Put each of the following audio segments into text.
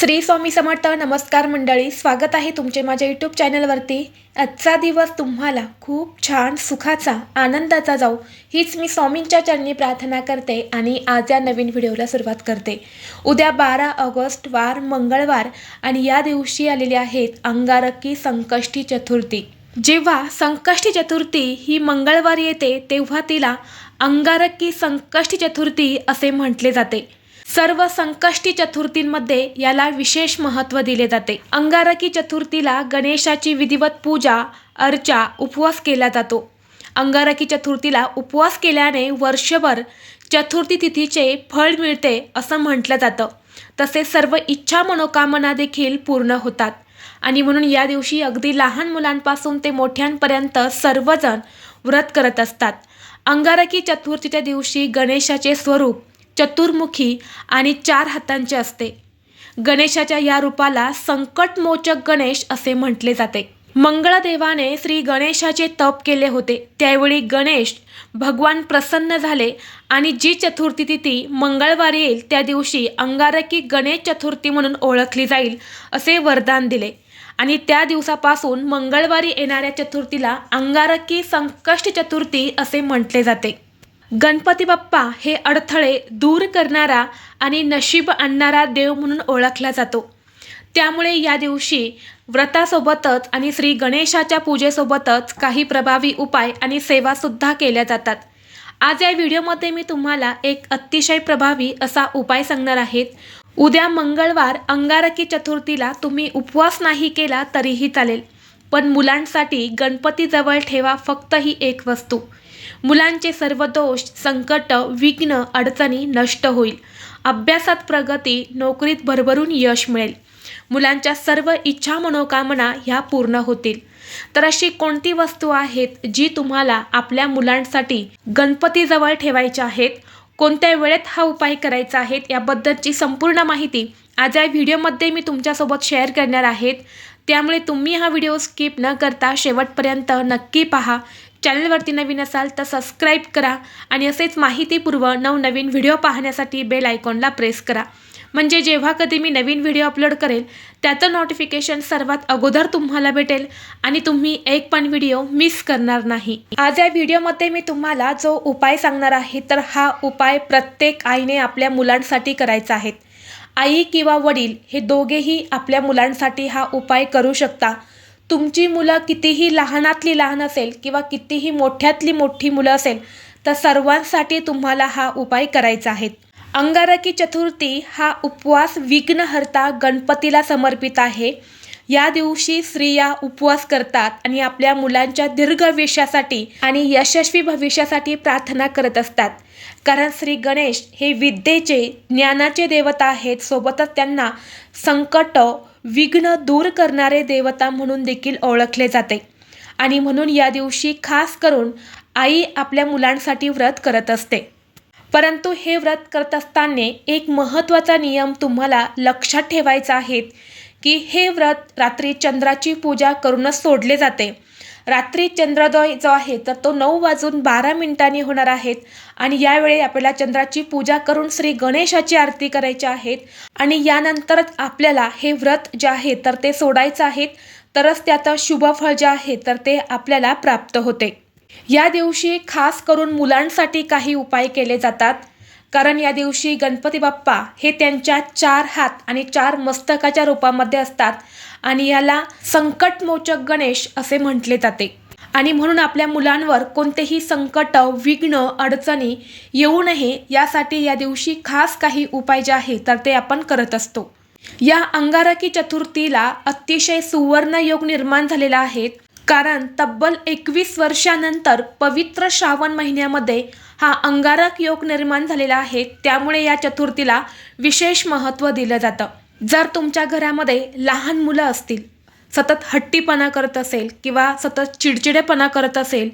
श्री स्वामी समर्थ नमस्कार मंडळी स्वागत आहे तुमचे माझ्या यूट्यूब चॅनलवरती आजचा दिवस तुम्हाला खूप छान सुखाचा आनंदाचा जाऊ हीच मी स्वामींच्या चरणी प्रार्थना करते आणि आज या नवीन व्हिडिओला सुरुवात करते. उद्या बारा ऑगस्ट वार मंगळवार आणि या दिवशी आलेली आहेत अंगारकी संकष्टी चतुर्थी. जेव्हा संकष्टी चतुर्थी ही मंगळवार येते तेव्हा तिला अंगारकी संकष्टी चतुर्थी असे म्हटले जाते. सर्व संकष्टी चतुर्थींमध्ये याला विशेष महत्त्व दिले जाते. अंगारकी चतुर्थीला गणेशाची विधिवत पूजा अर्चा उपवास केला जातो. अंगारकी चतुर्थीला उपवास केल्याने वर्षभर चतुर्थी तिथीचे फळ मिळते असं म्हटलं जातं. तसेच सर्व इच्छा मनोकामना देखील पूर्ण होतात. आणि म्हणून या दिवशी अगदी लहान मुलांपासून ते मोठ्यांपर्यंत सर्वजण व्रत करत असतात. अंगारकी चतुर्थीच्या दिवशी गणेशाचे स्वरूप चतुर्मुखी आणि चार हातांचे असते. गणेशाच्या या रूपाला संकटमोचक गणेश असे म्हटले जाते. मंगळदेवाने श्री गणेशाचे तप केले होते. त्यावेळी गणेश भगवान प्रसन्न झाले आणि जी चतुर्थी तिथी मंगळवारी येईल त्या दिवशी अंगारकी गणेश चतुर्थी म्हणून ओळखली जाईल असे वरदान दिले. आणि त्या दिवसापासून मंगळवारी येणाऱ्या चतुर्थीला अंगारकी संकष्ट चतुर्थी असे म्हटले जाते. गणपती बाप्पा हे अडथळे दूर करणारा आणि नशीब आणणारा देव म्हणून ओळखला जातो. त्यामुळे या दिवशी व्रतासोबतच आणि श्री गणेशाच्या पूजेसोबतच काही प्रभावी उपाय आणि सेवासुद्धा केल्या जातात. आज या व्हिडिओमध्ये मी तुम्हाला एक अतिशय प्रभावी असा उपाय सांगणार आहेत उद्या मंगळवार अंगारकी चतुर्थीला तुम्ही उपवास नाही केला तरीही चालेल. पण मुलांसाठी गणपतीजवळ ठेवा फक्त ही एक वस्तू. मुलांचे सर्व दोष संकट विघ्न अडचणी नष्ट होईल. अभ्यासात प्रगती नोकरीत भरभरून यश मिळेल. मुलांच्या सर्व इच्छा मनोकामना ह्या पूर्ण होतील. तर अशी कोणती वस्तू आहेत जी तुम्हाला आपल्या मुलांसाठी गणपतीजवळ ठेवायच्या आहेत? कोणत्या वेळेत हा उपाय करायचा आहे याबद्दलची संपूर्ण माहिती आज या व्हिडिओमध्ये मी तुमच्यासोबत शेअर करणार आहेत. त्यामुळे तुम्ही हा व्हिडिओ स्किप न करता शेवटपर्यंत नक्की पहा. चॅनलवरती नवीन असाल तर सबस्क्राईब करा आणि असेच माहितीपूर्व नवनवीन व्हिडिओ पाहण्यासाठी बेल आयकॉनला प्रेस करा. म्हणजे जेव्हा कधी मी नवीन व्हिडिओ अपलोड करेल त्याचं नोटिफिकेशन सर्वात अगोदर तुम्हाला भेटेल आणि तुम्ही एक पण व्हिडिओ मिस करणार नाही. आज या व्हिडिओमध्ये मी तुम्हाला जो उपाय सांगणार आहे तर हा उपाय प्रत्येक आईने आपल्या मुलांसाठी करायचा आहे. आई किंवा वडील हे दोघेही आपल्या मुलांसाठी हा उपाय करू शकता. तुमची मुलं कितीही लहानातली लहान असेल किंवा कितीही मोठ्यातली मोठी मुलं असेल तर सर्वांसाठी तुम्हाला हा उपाय करायचा आहे. अंगारकी चतुर्थी हा उपवास विघ्नहर्ता गणपतीला समर्पित आहे. या दिवशी स्त्रिया उपवास करतात आणि आपल्या मुलांच्या दीर्घ आयुष्यासाठी आणि यशस्वी भविष्यासाठी प्रार्थना करत असतात. कारण श्री गणेश हे विद्येचे ज्ञानाचे देवता आहेत सोबतच त्यांना संकट विघ्न दूर करणारे देवता म्हणून देखील ओळखले जाते. आणि म्हणून या दिवशी खास करून आई आपल्या मुलांसाठी व्रत करत असते. परंतु हे व्रत करत असताना एक महत्त्वाचा नियम तुम्हाला लक्षात ठेवायचा आहे की हे व्रत रात्री चंद्राची पूजा करूनच सोडले जाते. रात्री चंद्रोदय जो आहे तर तो नऊ वाजून बारा मिनिटांनी होणार आहेत. आणि यावेळी आपल्याला चंद्राची पूजा करून श्री गणेशाची आरती करायची आहेत आणि यानंतरच आपल्याला हे व्रत जे आहे तर ते सोडायचं आहेत तरच त्याचं शुभफळ जे आहे तर ते आपल्याला प्राप्त होते. या दिवशी खास करून मुलांसाठी काही उपाय केले जातात. कारण या दिवशी गणपती बाप्पा हे त्यांच्या चार हात आणि चार मस्तकाच्या रूपामध्ये असतात. आणि याला संकटमोचक गणेश असे म्हटले जाते. आणि म्हणून आपल्या मुलांवर कोणतेही संकट विघ्न अडचणी येऊ नये यासाठी या दिवशी खास काही उपाय जे आहे तर ते आपण करत असतो. या अंगारकी चतुर्थीला अतिशय सुवर्ण योग निर्माण झालेला आहे कारण तब्बल एकवीस वर्षानंतर पवित्र श्रावण महिन्यामध्ये हा अंगारक योग निर्माण झालेला आहे त्यामुळे या चतुर्थीला विशेष महत्त्व दिलं जातं. जर तुमच्या घरामध्ये लहान मुलं असतील सतत हट्टीपणा करत असेल किंवा सतत चिडचिडेपणा करत असेल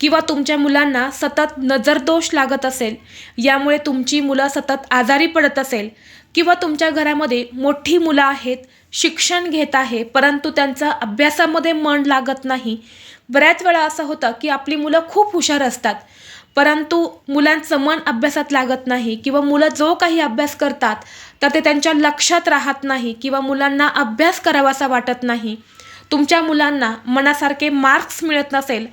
किंवा तुमच्या मुलांना सतत नजरदोष लागत असेल यामुळे तुमची मुलं सतत आजारी पडत असेल किंवा तुमच्या घरामध्ये मोठी मुलं आहेत शिक्षण घेत आहे परंतु त्यांचं अभ्यासामध्ये मन लागत नाही बऱ्याच वेळा असं होतं की आपली मुलं खूप हुशार असतात. परंतु मुलांचं मन अभ्यासात लागत नाही किंवा मुलं जो काही अभ्यास करतात तर ते त्यांच्या लक्षात राहत नाही किंवा मुलांना अभ्यास करावासा वाटत नाही. तुमच्या मुलांना मनासारखे मार्क्स मिळत नसेल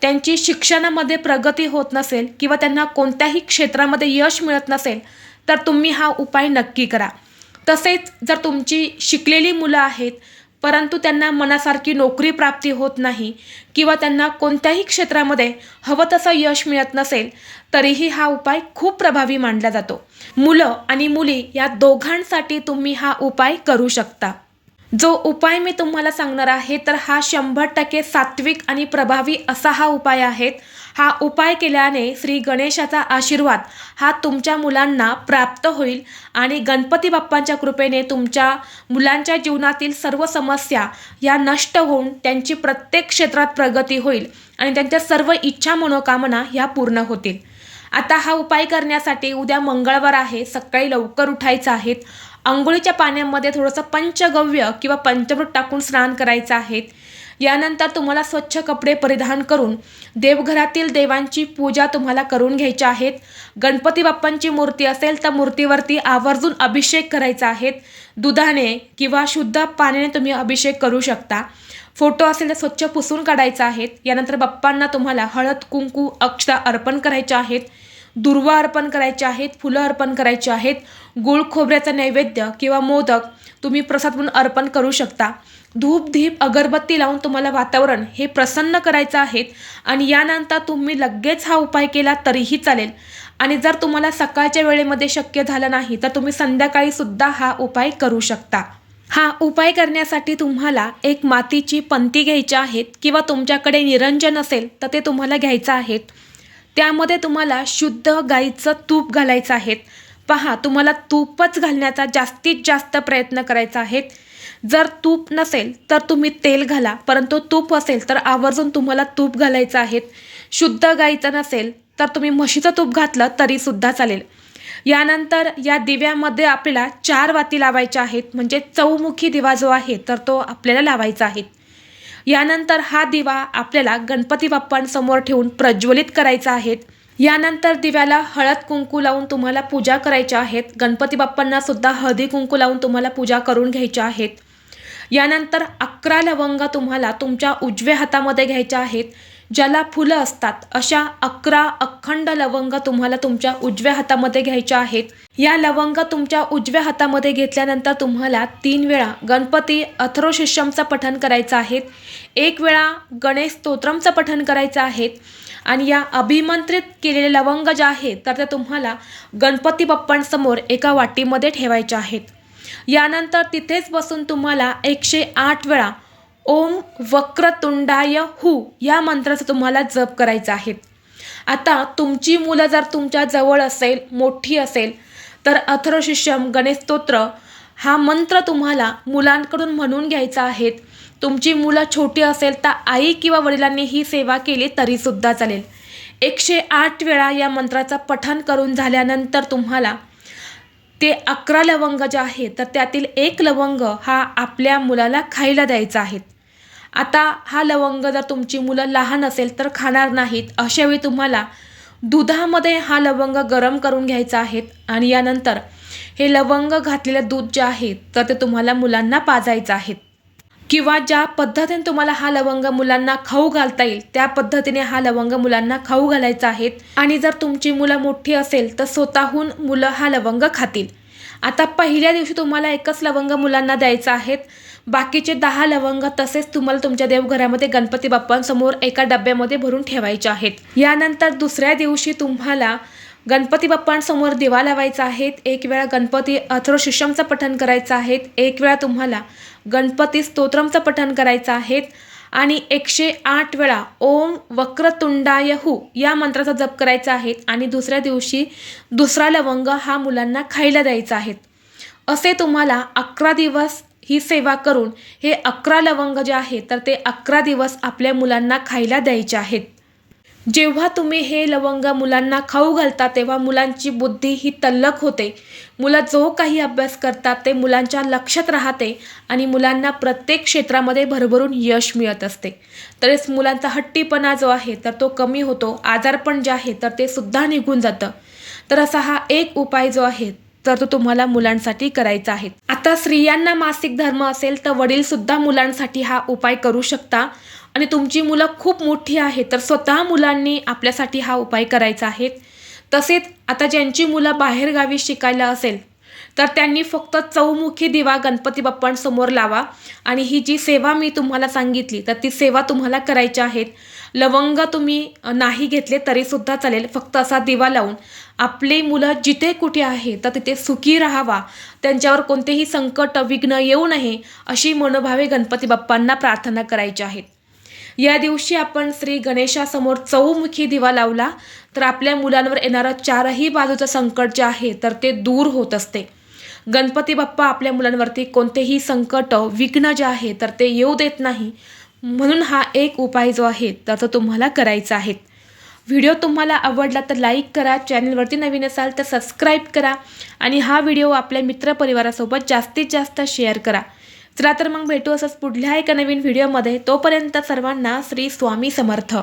त्यांची शिक्षणामध्ये प्रगती होत नसेल किंवा त्यांना कोणत्याही क्षेत्रामध्ये यश मिळत नसेल तर तुम्ही हा उपाय नक्की करा. तसेच जर तुमची शिकलेली मुलं आहेत परंतु त्यांना मनासारखी नोकरी प्राप्ती होत नाही किंवा त्यांना कोणत्याही क्षेत्रामध्ये हवं तसं यश मिळत नसेल तरीही हा उपाय खूप प्रभावी मानला जातो. मुलं आणि मुली या दोघांसाठी तुम्ही हा उपाय करू शकता. जो उपाय मी तुम्हाला सांगणार आहे तर हा शंभर टक्के सात्विक आणि प्रभावी असा हा उपाय आहेत हा उपाय केल्याने श्री गणेशाचा आशीर्वाद हा तुमच्या मुलांना प्राप्त होईल आणि गणपती बाप्पांच्या कृपेने तुमच्या मुलांच्या जीवनातील सर्व समस्या या नष्ट होऊन त्यांची प्रत्येक क्षेत्रात प्रगती होईल आणि त्यांच्या सर्व इच्छा मनोकामना ह्या पूर्ण होतील. आता हा उपाय करण्यासाठी उद्या मंगळवार आहे. सकाळी लवकर उठायचं आहेत. आंघोळीच्या पाण्यामध्ये थोडंसं पंचगव्य किंवा पंचमृत टाकून स्नान करायचं आहेत. यानंतर तुम्हाला स्वच्छ कपडे परिधान करून देवघरातील देवांची पूजा तुम्हाला करून घ्यायची आहेत. गणपती बाप्पांची मूर्ती असेल तर मूर्तीवरती आवर्जून अभिषेक करायचा आहेत. दुधाने किंवा शुद्ध पाण्याने तुम्ही अभिषेक करू शकता. फोटो असेल तर स्वच्छ पुसून काढायचा आहेत. यानंतर बाप्पांना तुम्हाला हळद कुंकू अक्षता अर्पण करायच्या आहेत. दुर्वा अर्पण करायचे आहेत फुलं अर्पण करायची आहेत. गुळ खोबऱ्याचा नैवेद्य किंवा मोदक तुम्ही प्रसाद म्हणून अर्पण करू शकता. धूप धीप अगरबत्ती लावून तुम्हाला वातावरण हे प्रसन्न करायचं आहे आणि यानंतर तुम्ही लगेच हा उपाय केला तरीही चालेल. आणि जर तुम्हाला सकाळच्या वेळेमध्ये शक्य झालं नाही तर तुम्ही संध्याकाळी सुद्धा हा उपाय करू शकता. हा उपाय करण्यासाठी तुम्हाला एक मातीची पंती घ्यायची आहेत किंवा तुमच्याकडे निरंजन असेल तर ते तुम्हाला घ्यायचं आहे त्यामध्ये तुम्हाला शुद्ध गाईचं तूप घालायचं आहे पहा तुम्हाला तूपच घालण्याचा जास्तीत जास्त प्रयत्न करायचा आहे जर तूप नसेल तर तुम्ही तेल घाला परंतु तूप असेल तर आवर्जून तुम्हाला तूप घालायचं आहे. शुद्ध गाईचं नसेल तर तुम्ही म्हशीचं तूप घातलं तरीसुद्धा चालेल. यानंतर या दिव्यामध्ये आपल्याला चार वाती लावायच्या आहेत म्हणजे चौमुखी दिवा जो आहे तर तो आपल्याला लावायचा आहे. यानंतर हा दिवा आपल्याला गणपती बाप्पांसमोर ठेवून प्रज्वलित करायचा आहे. यानंतर दिव्याला हळद कुंकू लावून तुम्हाला पूजा करायच्या आहेत. गणपती बाप्पांना सुद्धा हळदी कुंकू लावून तुम्हाला पूजा करून घ्यायच्या आहेत. यानंतर अकरा लवंग तुम्हाला तुमच्या उजव्या हातामध्ये घ्यायच्या आहेत. ज्याला फुलं असतात अशा अकरा अखंड लवंग तुम्हाला तुमच्या उजव्या हातामध्ये घ्यायच्या आहेत. या लवंग तुमच्या उजव्या हातामध्ये घेतल्यानंतर तुम्हाला तीन वेळा गणपती अथरोशिष्यमचं पठण करायचं आहे. एक वेळा गणेश स्तोत्रमचं पठण करायचं आहे. आणि या अभिमंत्रित केलेले लवंग जे आहेत तर त्या तुम्हाला गणपती बाप्पांसमोर एका वाटीमध्ये ठेवायच्या आहेत. यानंतर तिथेच बसून तुम्हाला एकशे आठ वेळा ओम वक्रतुंडाय हु या मंत्राचा तुम्हाला जप करायचा आहे. आता तुमची मुलं जर तुमच्या जवळ असेल मोठी असेल तर अथर्वशिष्यम गणेश स्तोत्र हा मंत्र तुम्हाला मुलांकडून म्हणून घ्यायचा आहे. तुमची मुलं छोटी असेल तर आई किंवा वडिलांनी ही सेवा केली तरीसुद्धा चालेल. एकशे आठ वेळा या मंत्राचं पठण करून झाल्यानंतर तुम्हाला ते अकरा लवंग जे आहेत तर त्यातील एक लवंग हा आपल्या मुलाला खायला द्यायचा आहे. आता हा लवंग जर तुमची मुलं लहान असेल तर खाणार नाहीत. अशावेळी तुम्हाला दुधामध्ये हा लवंग गरम करून घ्यायचा आहे आणि यानंतर हे लवंग घातलेलं दूध जे आहे तर ते तुम्हाला मुलांना पाजायचं आहे. किंवा ज्या पद्धतीने तुम्हाला हा लवंग मुलांना खाऊ घालता येईल त्या पद्धतीने हा लवंग मुलांना खाऊ घालायचा आहे आणि जर तुमची मुलं मोठी असेल तर स्वतःहून मुलं हा लवंग खातील. आता पहिल्या दिवशी तुम्हाला एकच लवंग मुलांना द्यायचा आहेत. बाकीचे दहा लवंग तसेच तुम्हाला तुमच्या देवघरामध्ये गणपती बाप्पांसमोर एका डब्यामध्ये भरून ठेवायचे आहेत. यानंतर दुसऱ्या दिवशी तुम्हाला गणपती बाप्पांसमोर दिवा लावायचा आहेत. एक वेळा गणपती अथर्वशिष्यमचं पठण करायचं आहे एक वेळा तुम्हाला गणपती स्तोत्रमचं पठण करायचं आहेत. आणि एकशे आठ वेळा ओम वक्रतुंडाय हू या मंत्राचा जप करायचा आहे आणि दुसऱ्या दिवशी दुसरा लवंग हा मुलांना खायला द्यायचा आहे असे तुम्हाला अकरा दिवस ही सेवा करून हे अकरा लवंग जे आहे तर ते अकरा दिवस आपल्या मुलांना खायला द्यायचे आहेत. जेव्हा तुम्ही हे लवंग मुलांना खाऊ घालता तेव्हा मुलांची बुद्धी ही तल्लख होते. मुलं जो काही अभ्यास करतात ते मुलांच्या लक्षात राहते आणि मुलांना प्रत्येक क्षेत्रामध्ये भरभरून यश मिळत असते. तरीच मुलांचा हट्टीपणा जो आहे तर तो कमी होतो. आजारपण जे आहे तर ते सुद्धा निघून जातं. तर असा हा एक उपाय जो आहे तर तो तुम्हाला मुलांसाठी करायचा आहे. आता स्त्रियांना मासिक धर्म असेल तर वडील सुद्धा मुलांसाठी हा उपाय करू शकता. आणि तुमची मुलं खूप मोठी आहेत तर स्वतः मुलांनी आपल्यासाठी हा उपाय करायचा आहे. तसेच आता ज्यांची मुलं बाहेरगावी शिकायला असेल तर त्यांनी फक्त चौमुखी दिवा गणपती बाप्पांसमोर लावा. आणि ही जी सेवा मी तुम्हाला सांगितली तर ती सेवा तुम्हाला करायची आहेत. लवंग तुम्ही नाही घेतले तरीसुद्धा चालेल. फक्त असा दिवा लावून. आपली मुलं जिथे कुठे आहे तर तिथे सुखी राहावा. त्यांच्यावर कोणतेही संकट विघ्न येऊ नये अशी मनोभावे गणपती बाप्पांना प्रार्थना करायची आहेत या दिवशी आपण श्री गणेशासमोर चौमुखी दिवा लावला तर आपल्या मुलांवर येणारं चारही बाजूचं संकट जे आहे तर ते दूर होत असते. गणपती बाप्पा आपल्या मुलांवरती कोणतेही संकट विघ्न जे आहे तर ते येऊ देत नाही. म्हणून हा एक उपाय जो आहे तर तो तुम्हाला करायचा आहे. व्हिडिओ तुम्हाला आवडला तर लाईक करा चॅनलवरती नवीन असाल तर सबस्क्राईब करा आणि हा व्हिडिओ आपल्या मित्रपरिवारासोबत जास्तीत जास्त शेअर करा. चला तर मग भेटू असंच पुढल्या एका नवीन व्हिडिओमध्ये. तोपर्यंत सर्वांना श्री स्वामी समर्थ.